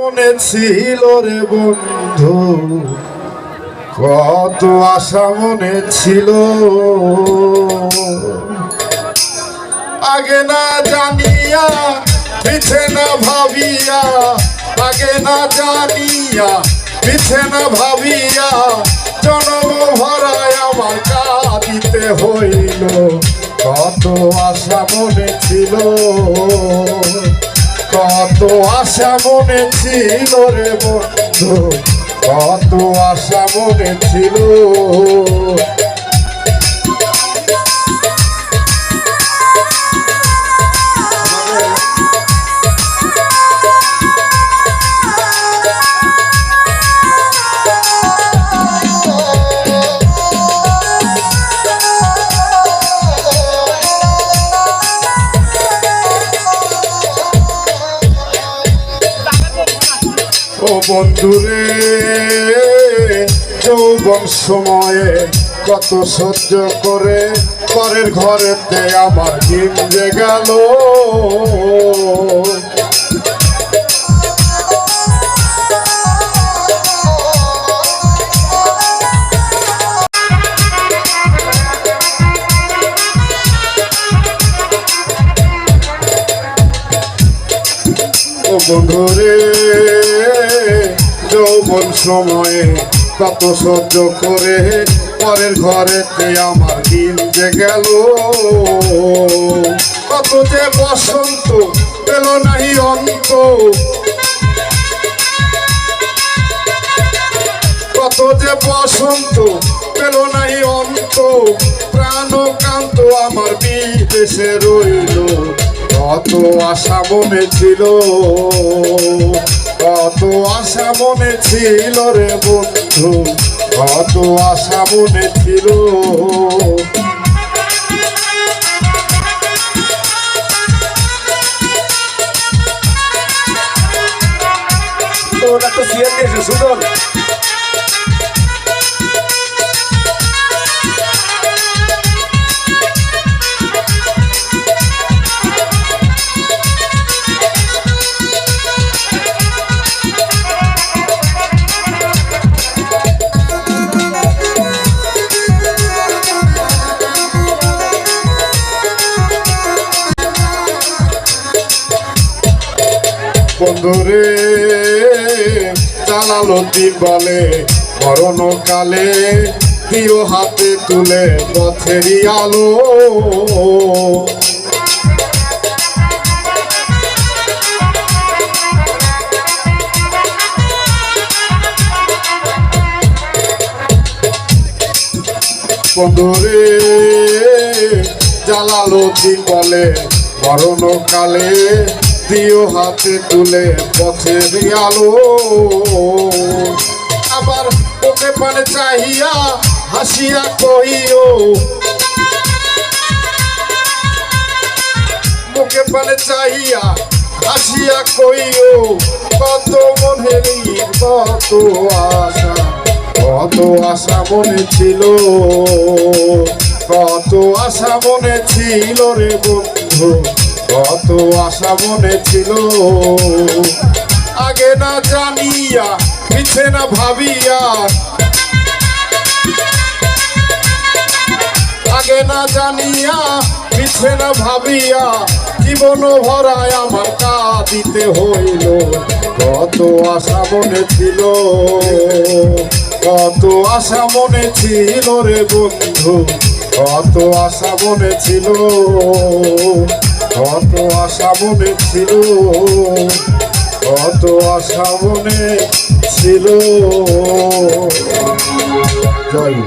মনে ছিল রে বন্ধু, কত আশা মনে ছিল। আগে না জানিয়া, পিছে না ভাবিয়া, আগে না জানিয়া, পিছে না ভাবিয়া, জনম ভরায় আমার কাঁদিতে হইল। কত আশা মনে ছিল। কত আশা মনে ছিল রে বন্ধু কত আশা মনে ছিল। বন্ধুরে যৌবন সময়ে কত সহ্য করে পরের ঘরেতে আমার দিন যে গেল। বন্ধুরে যৌবন সময়ে তত সহ্য করে পরের ঘরেতে আমার দিন যে গেল। কত যে বসন্ত পেল নাহি অন্ত। কত যে বসন্ত পেল নাই অন্ত। প্রাণ কান্ত আমার বিদেশে রইল। কত আশা মনে ছিল। কত আশা মনে ছিল রে বন্ধু, কত আশা মনে ছিল তোরা তো de su sudor. বন্ধুরে জালালো দ্বীপ বলে মরণ কালে প্রিয় হাতে তুলে পথেরই আলো। বন্ধুরে জালালো দ্বীপ বলে মরণ কালে প্রিয় হাতে তুলে পথের আলো। আবার ওকে পানে চাহিয়া হাসিয়া কহিও, মুখে পানে চাহিয়া হাসিয়া কইও কত মনেরই কত আশা কত আশা মনে ছিল, কত আশা মনে ছিল রে বন্ধু। কত আশা মনে ছিল। আগে না জানিয়া পিছে না ভাবিয়া। আগে না জানিয়া পিছে না ভাবিয়া। জীবন ভরায় আমার কাঁদিতে হইল। কত আশা মনে ছিল। কত আশা মনে ছিল রে বন্ধু। কত আশা মনে ছিল। কত আশা মনে ছিল কত আশা মনে ছিল। জয়।